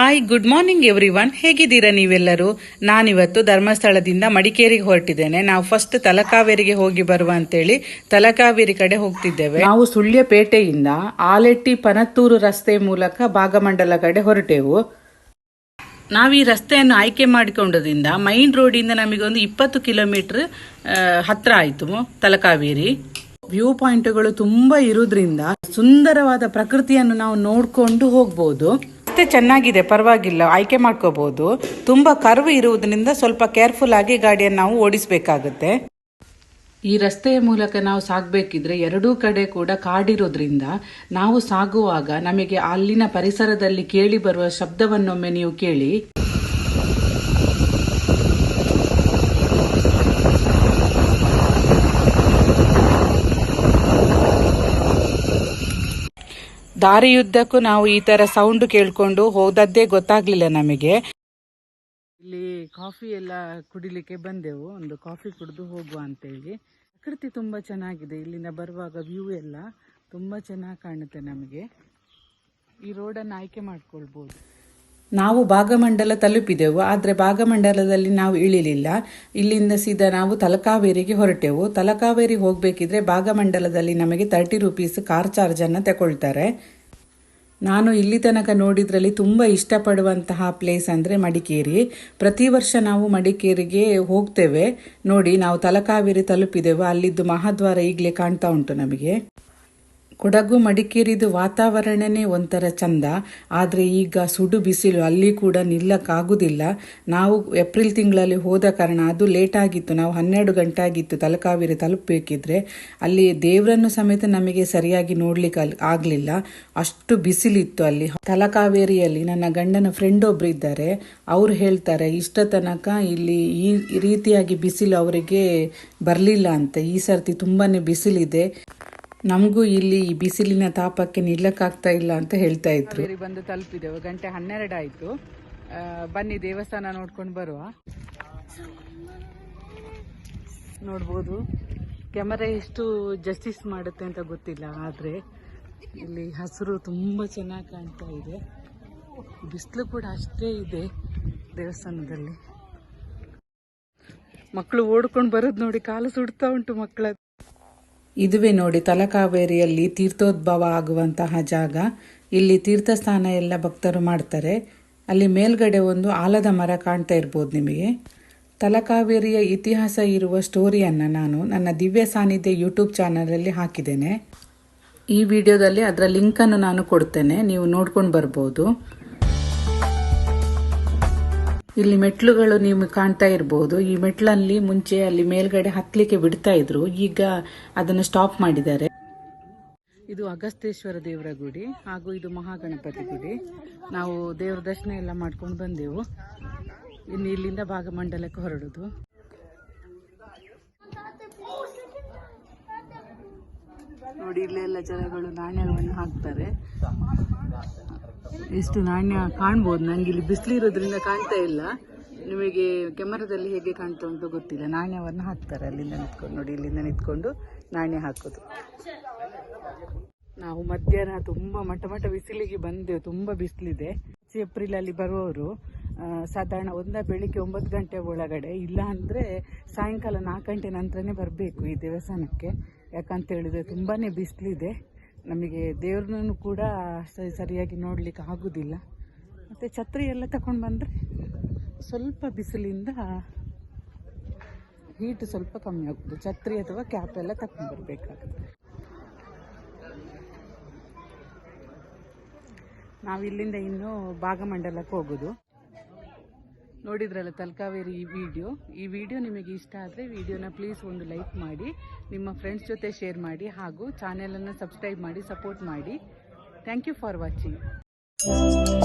Hi good morning everyone ಹೇಗಿದ್ದೀರಾ ನೀವೆಲ್ಲರೂ? ನಾನಿವತ್ತು ಧರ್ಮಸ್ಥಳದಿಂದ ಮಡಿಕೇರಿಗೆ ಹೊರಟಿದ್ದೇನೆ. ನಾವು ಫಸ್ಟ್ ತಲಕಾವೇರಿಗೆ ಹೋಗಿ ಬರುವ ಅಂತೇಳಿ ತಲಕಾವೇರಿ ಕಡೆ ಹೋಗ್ತಿದ್ದೇವೆ. ನಾವು ಸುಳ್ಯಪೇಟೆಯಿಂದ ಆಲೆಟ್ಟಿ ಪನತ್ತೂರು ರಸ್ತೆ ಮೂಲಕ ಭಾಗಮಂಡಲ ಕಡೆ ಹೊರಟೆವು. ನಾವು ಈ ರಸ್ತೆಯನ್ನು ಆಯ್ಕೆ ಮಾಡಿಕೊಂಡದಿಂದ ಮೈನ್ ರೋಡಿಂದ ನಮಗೆ ಒಂದು ಇಪ್ಪತ್ತು ಕಿಲೋಮೀಟರ್ ಹತ್ರ ಆಯಿತು ತಲಕಾವೇರಿ. ವ್ಯೂ ಪಾಯಿಂಟ್ಗಳು ತುಂಬಾ ಇರೋದ್ರಿಂದ ಸುಂದರವಾದ ಪ್ರಕೃತಿಯನ್ನು ನಾವು ನೋಡಿಕೊಂಡು ಹೋಗ್ಬೋದು. ರಸ್ತೆ ಚೆನ್ನಾಗಿದೆ, ಪರವಾಗಿಲ್ಲ. ಆಯ್ಕೆ ಮಾಡ್ಕೋಬಹುದು ತುಂಬಾ ಕರ್ವ್ ಇರುವುದರಿಂದ ಸ್ವಲ್ಪ ಕೇರ್ಫುಲ್ ಆಗಿ ಗಾಡಿಯನ್ನು ನಾವು ಓಡಿಸಬೇಕಾಗುತ್ತೆ. ಈ ರಸ್ತೆಯ ಮೂಲಕ ನಾವು ಸಾಗಬೇಕಿದ್ರೆ ಎರಡೂ ಕಡೆ ಕೂಡ ಕಾಡಿರೋದ್ರಿಂದ ನಾವು ಸಾಗುವಾಗ ನಮಗೆ ಅಲ್ಲಿನ ಪರಿಸರದಲ್ಲಿ ಕೇಳಿ ಬರುವ ಶಬ್ದವನ್ನೊಮ್ಮೆ ನೀವು ಕೇಳಿ. ದಾರಿಯುದ್ದಕ್ಕೂ ನಾವು ಈ ತರ ಸೌಂಡ್ ಕೇಳ್ಕೊಂಡು ಹೋದದ್ದೇ ಗೊತ್ತಾಗ್ಲಿಲ್ಲ ನಮಗೆ. ಇಲ್ಲಿ ಕಾಫಿ ಎಲ್ಲ ಕುಡಿಲಿಕ್ಕೆ ಬಂದೆವು. ಒಂದು ಕಾಫಿ ಕುಡಿದು ಹೋಗುವ ಅಂತೇಳಿ. ಪ್ರಕೃತಿ ತುಂಬಾ ಚೆನ್ನಾಗಿದೆ. ಇಲ್ಲಿಂದ ಬರುವಾಗ ವ್ಯೂ ಎಲ್ಲ ತುಂಬಾ ಚೆನ್ನಾಗಿ ಕಾಣುತ್ತೆ ನಮಗೆ. ಈ ರೋಡನ್ನು ಆಯ್ಕೆ ಮಾಡ್ಕೊಳ್ಬೋದು. ನಾವು ಭಾಗಮಂಡಲ ತಲುಪಿದೆವು, ಆದರೆ ಭಾಗಮಂಡಲದಲ್ಲಿ ನಾವು ಇಳಿಲಿಲ್ಲ. ಇಲ್ಲಿಂದ ಸೀದಾ ನಾವು ತಲಕಾವೇರಿಗೆ ಹೊರಟೆವು. ತಲಕಾವೇರಿ ಹೋಗಬೇಕಿದ್ರೆ ಭಾಗಮಂಡಲದಲ್ಲಿ ನಮಗೆ ತರ್ಟಿ ರುಪೀಸ್ ಕಾರ್ ಚಾರ್ಜನ್ನು ತಗೊಳ್ತಾರೆ ನಾನು ಇಲ್ಲಿ ತನಕ ನೋಡಿದ್ರಲ್ಲಿ ತುಂಬ ಇಷ್ಟಪಡುವಂತಹ ಪ್ಲೇಸ್ ಅಂದರೆ ಮಡಿಕೇರಿ. ಪ್ರತಿ ವರ್ಷ ನಾವು ಮಡಿಕೇರಿಗೆ ಹೋಗ್ತೇವೆ. ನೋಡಿ, ನಾವು ತಲಕಾವೇರಿ ತಲುಪಿದೆವು. ಅಲ್ಲಿದ್ದು ಮಹಾದ್ವಾರ ಈಗಲೇ ಕಾಣ್ತಾ ಉಂಟು ನಮಗೆ. ಕೊಡಗು ಮಡಿಕೇರಿದು ವಾತಾವರಣನೇ ಒಂಥರ ಚಂದ. ಆದರೆ ಈಗ ಸುಡು ಬಿಸಿಲು ಅಲ್ಲಿ ಕೂಡ ನಿಲ್ಲಕ್ಕಾಗುವುದಿಲ್ಲ ನಾವು ಏಪ್ರಿಲ್ ತಿಂಗಳಲ್ಲಿ ಹೋದ ಕಾರಣ ಅದು ಲೇಟ್ ಆಗಿತ್ತು. ನಾವು ಹನ್ನೆರಡು ಗಂಟೆ ಆಗಿತ್ತು ತಲಕಾವೇರಿ ತಲುಪಬೇಕಿದ್ರೆ. ಅಲ್ಲಿ ದೇವರನ್ನು ಸಮೇತ ನಮಗೆ ಸರಿಯಾಗಿ ನೋಡ್ಲಿಕ್ಕೆ ಆಗಲಿಲ್ಲ. ಅಷ್ಟು ಬಿಸಿಲಿತ್ತು ಅಲ್ಲಿ. ತಲಕಾವೇರಿಯಲ್ಲಿ ನನ್ನ ಗಂಡನ ಫ್ರೆಂಡ್ ಒಬ್ರು ಇದ್ದಾರೆ. ಅವ್ರು ಹೇಳ್ತಾರೆ ಇಷ್ಟ ತನಕ ಇಲ್ಲಿ ಈ ರೀತಿಯಾಗಿ ಬಿಸಿಲು ಅವರಿಗೆ ಬರಲಿಲ್ಲ ಅಂತ. ಈ ಸರ್ತಿ ತುಂಬಾ ಬಿಸಿಲಿದೆ. ನಮಗೂ ಇಲ್ಲಿ ಈ ಬಿಸಿಲಿನ ತಾಪಕ್ಕೆ ನಿಲ್ಲಕ್ಕಾಗ್ತಾ ಇಲ್ಲ ಅಂತ ಹೇಳ್ತಾ ಇದ್ರು. ಬಂದು ತಲುಪಿದೆವು ಗಂಟೆ ಹನ್ನೆರಡು ಆಯ್ತು. ಬನ್ನಿ, ದೇವಸ್ಥಾನ ನೋಡ್ಕೊಂಡು ಬರುವ. ನೋಡ್ಬೋದು. ಕ್ಯಾಮರಾ ಎಷ್ಟು ಜಸ್ಟಿಸ್ ಮಾಡುತ್ತೆ ಅಂತ ಗೊತ್ತಿಲ್ಲ, ಆದರೆ ಇಲ್ಲಿ ಹಸಿರು ತುಂಬ ಚೆನ್ನಾಗಿ ಕಾಣ್ತಾ ಇದೆ. ಬಿಸಿಲು ಕೂಡ ಅಷ್ಟೇ ಇದೆ ದೇವಸ್ಥಾನದಲ್ಲಿ. ಮಕ್ಕಳು ಓಡ್ಕೊಂಡು ಬರೋದು ನೋಡಿ ಕಾಲು ಸುಡ್ತಾ ಉಂಟು ಮಕ್ಕಳ ಇದುವೇ ನೋಡಿ ತಲಕಾವೇರಿಯಲ್ಲಿ ತೀರ್ಥೋದ್ಭವ ಆಗುವಂತಹ ಜಾಗ. ಇಲ್ಲಿ ತೀರ್ಥಸ್ಥಾನ ಎಲ್ಲ ಭಕ್ತರು ಮಾಡ್ತಾರೆ. ಅಲ್ಲಿ ಮೇಲ್ಗಡೆ ಒಂದು ಆಲದ ಮರ ಕಾಣ್ತಾ ಇರ್ಬೋದು ನಿಮಗೆ. ತಲಕಾವೇರಿಯ ಇತಿಹಾಸ ಇರುವ ಸ್ಟೋರಿಯನ್ನು ನಾನು ನನ್ನ ದಿವ್ಯ ಸಾನ್ನಿಧ್ಯ ಯೂಟ್ಯೂಬ್ ಚಾನಲಲ್ಲಿ ಹಾಕಿದ್ದೇನೆ. ಈ ವಿಡಿಯೋದಲ್ಲಿ ಅದರ ಲಿಂಕನ್ನು ನಾನು ಕೊಡ್ತೇನೆ. ನೀವು ನೋಡ್ಕೊಂಡು ಬರ್ಬೋದು. ಇಲ್ಲಿ ಮೆಟ್ಲುಗಳು ನೀವು ಕಾಣ್ತಾ ಇರಬಹುದು ಈ ಮೆಟ್ಲಲ್ಲಿ ಮುಂಚೆ ಅಲ್ಲಿ ಮೇಲ್ಗಡೆ ಹತ್ತಲಿಕ್ಕೆ ಬಿಡ್ತಾ ಇದ್ರು. ಈಗ ಅದನ್ನು ಸ್ಟಾಪ್ ಮಾಡಿದ್ದಾರೆ. ಇದು ಅಗಸ್ತೇಶ್ವರ ದೇವರ ಗುಡಿ ಹಾಗೂ ಇದು ಮಹಾಗಣಪತಿ ಗುಡಿ. ನಾವು ದೇವರ ದರ್ಶನ ಎಲ್ಲ ಮಾಡ್ಕೊಂಡು ಬಂದೆವು. ಇನ್ನು ಇಲ್ಲಿಂದ ಭಾಗಮಂಡಲಕ್ಕೆ ಹೊರಡುದು. ನೋಡಿ, ಇಲ್ಲೆಲ್ಲ ಜನಗಳು ನಾಣ್ಯವನ್ನು ಹಾಕ್ತಾರೆ. ಎಷ್ಟು ನಾಣ್ಯ ಕಾಣ್ಬೋದು? ನನಗೆ ಇಲ್ಲಿ ಬಿಸಿಲಿರೋದ್ರಿಂದ ಕಾಣ್ತಾ ಇಲ್ಲ. ನಿಮಗೆ ಕ್ಯಾಮರಾದಲ್ಲಿ ಹೇಗೆ ಕಾಣ್ತಾ ಉಂಟು ಗೊತ್ತಿಲ್ಲ. ನಾಣ್ಯವನ್ನು ಹಾಕ್ತಾರೆ ಅಲ್ಲಿಂದ ನಿಂತ್ಕೊಂಡು ನೋಡಿ, ಇಲ್ಲಿಂದ ನಿಂತ್ಕೊಂಡು ನಾಣ್ಯ ಹಾಕೋದು. ನಾವು ಮಧ್ಯಾಹ್ನ ತುಂಬ ಮಠ ಮಠ ಬಿಸಿಲಿಗೆ ಬಂದೆವು ತುಂಬ ಬಿಸಿಲಿದೆ. ಏಪ್ರಿಲ್ ಅಲ್ಲಿ ಬರುವವರು ಸಾಧಾರಣ ಒಂದ ಬೆಳಿಗ್ಗೆ ಒಂಬತ್ತು ಗಂಟೆ ಒಳಗಡೆ, ಇಲ್ಲ ಅಂದ್ರೆ ಸಾಯಂಕಾಲ ನಾಲ್ಕು ಗಂಟೆ ನಂತರನೇ ಬರಬೇಕು ಈ ದೇವಸ್ಥಾನಕ್ಕೆ. ಯಾಕಂತ ಹೇಳಿದ್ರೆ ತುಂಬಾ ಬಿಸಿಲಿದೆ. ನಮಗೆ ದೇವ್ರನ್ನೂ ಕೂಡ ಸರಿಯಾಗಿ ನೋಡಲಿಕ್ಕೆ ಆಗೋದಿಲ್ಲ. ಮತ್ತು ಛತ್ರಿ ಎಲ್ಲ ತಗೊಂಡು ಬಂದರೆ ಸ್ವಲ್ಪ ಬಿಸಿಲಿಂದ ಹೀಟ್ ಸ್ವಲ್ಪ ಕಮ್ಮಿ ಆಗ್ಬೋದು ಛತ್ರಿ ಅಥವಾ ಕ್ಯಾಪ್ ಎಲ್ಲ ತಗೊಂಡು ಬರಬೇಕಾಗುತ್ತೆ. ನಾವು ಇಲ್ಲಿಂದ ಇನ್ನು ಭಾಗಮಂಡಲಕ್ಕೆ ಹೋಗೋದು. ನೋಡಿದ್ರಲ್ಲ, ತಲಕಾವೇರಿ ಈ ವಿಡಿಯೋ ಈ ವಿಡಿಯೋ ನಿಮಗೆ ಇಷ್ಟ ಆದರೆ ವಿಡಿಯೋನ ಪ್ಲೀಸ್ ಒಂದು ಲೈಕ್ ಮಾಡಿ, ನಿಮ್ಮ ಫ್ರೆಂಡ್ಸ್ ಜೊತೆ ಶೇರ್ ಮಾಡಿ, ಹಾಗೂ ಚಾನೆಲನ್ನು ಸಬ್ಸ್ಕ್ರೈಬ್ ಮಾಡಿ ಸಪೋರ್ಟ್ ಮಾಡಿ. Thank you for watching